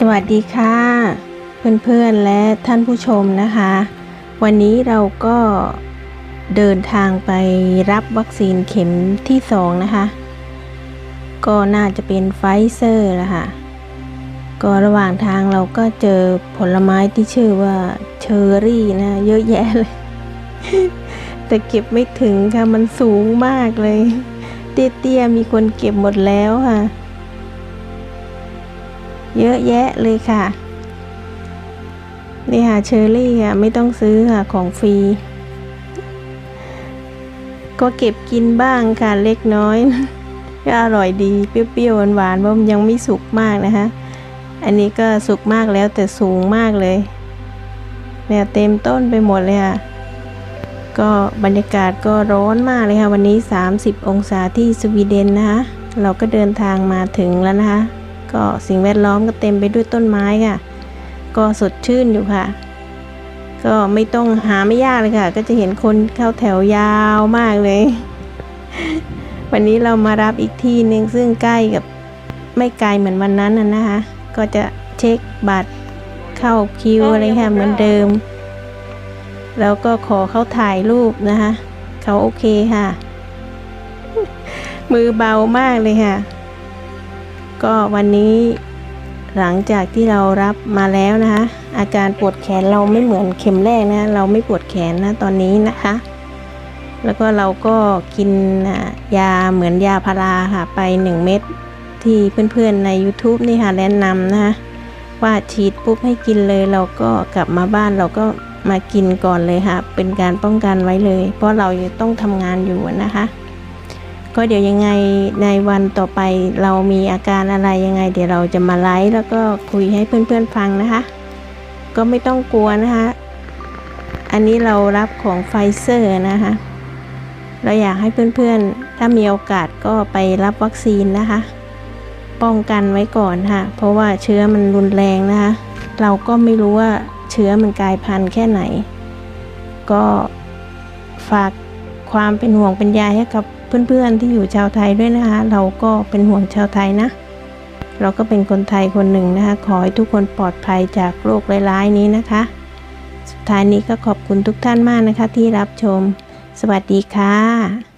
สวัสดีค่ะ เพื่อนๆและท่านผู้ชมนะคะ วันนี้เราก็เดินทางไปรับวัคซีนเข็มที่สองนะคะ ก็น่าจะเป็นไฟเซอร์ละค่ะก็ระหว่างทางเราก็เจอผลไม้ที่ชื่อว่าเชอร์รี่นะเยอะแยะเลย แต่เก็บไม่ถึงค่ะ มันสูงมากเลย เตี้ยๆมีคนเก็บหมดแล้วค่ะ เยอะแยะเลยค่ะ นี่ค่ะเชอร์รี่ค่ะไม่ต้องซื้อค่ะของฟรี ก็เก็บกินบ้างค่ะเล็กน้อย ก็อร่อยดีเปรี้ยวๆหวานๆเพราะมันยังไม่สุกมากนะคะ อันนี้ก็สุกมากแล้วแต่สูงมากเลยเนี่ยเต็มต้นไปหมดเลยค่ะ ก็บรรยากาศก็ร้อนมากเลยค่ะ วันนี้ 30 องศาที่สวีเดนนะคะ เราก็เดินทางมาถึงแล้วนะคะ ก็สิ่งแวดล้อมก็เต็มไปด้วยต้นไม้ค่ะ ก็สดชื่นอยู่ค่ะ ก็ไม่ต้องหาไม่ยากเลยค่ะ ก็จะเห็นคนเข้าแถวยาวมากเลย วันนี้เรามารับอีกที่หนึ่งซึ่งใกล้กับไม่ไกลเหมือนวันนั้นน่ะนะคะ ก็จะเช็คบัตรเข้าคิวอะไรค่ะเหมือนเดิม แล้วก็ขอเขาถ่ายรูปนะคะ เขาโอเคค่ะ มือเบามากเลยค่ะ ก็วันนี้หลังจากที่เรารับมาแล้วนะคะ อาการปวดแขนเราไม่เหมือนเข็มแรกนะเราไม่ปวดแขนนะตอนนี้นะคะ แล้วก็เราก็กินยาเหมือนยาพาราค่ะไป 1 เม็ดที่เพื่อนๆใน YouTube นี่ค่ะแนะนำนะคะว่าฉีดปุ๊บให้กินเลยเราก็กลับมาบ้านเราก็มากินก่อนเลยค่ะ เป็นการป้องกันไว้เลย เพราะเราต้องทำงานอยู่นะคะ ก็เดี๋ยวยังไงในวันต่อไปเรามีอาการอะไรยังไง เดี๋ยวเราจะมาไลฟ์แล้วก็คุยให้เพื่อนๆฟังนะคะ ก็ไม่ต้องกลัวนะคะ อันนี้เรารับของไฟเซอร์นะคะ เราอยากให้เพื่อนๆ ถ้ามีโอกาสก็ไปรับวัคซีนนะคะ ป้องกันไว้ก่อนค่ะ เพราะว่าเชื้อมันรุนแรงนะคะ เราก็ไม่รู้ว่าเชื้อมันกลายพันธุ์แค่ไหน ก็ฝากความเป็นห่วงเป็นใยให้กับ เพื่อนๆที่อยู่ชาวไทยด้วยนะคะ เราก็เป็นห่วงชาวไทยนะ เราก็เป็นคนไทยคนหนึ่งนะคะ ขอให้ทุกคนปลอดภัยจากโรคร้ายๆนี้นะคะ สุดท้ายนี้ก็ขอบคุณทุกท่านมากนะคะที่รับชม สวัสดีค่ะ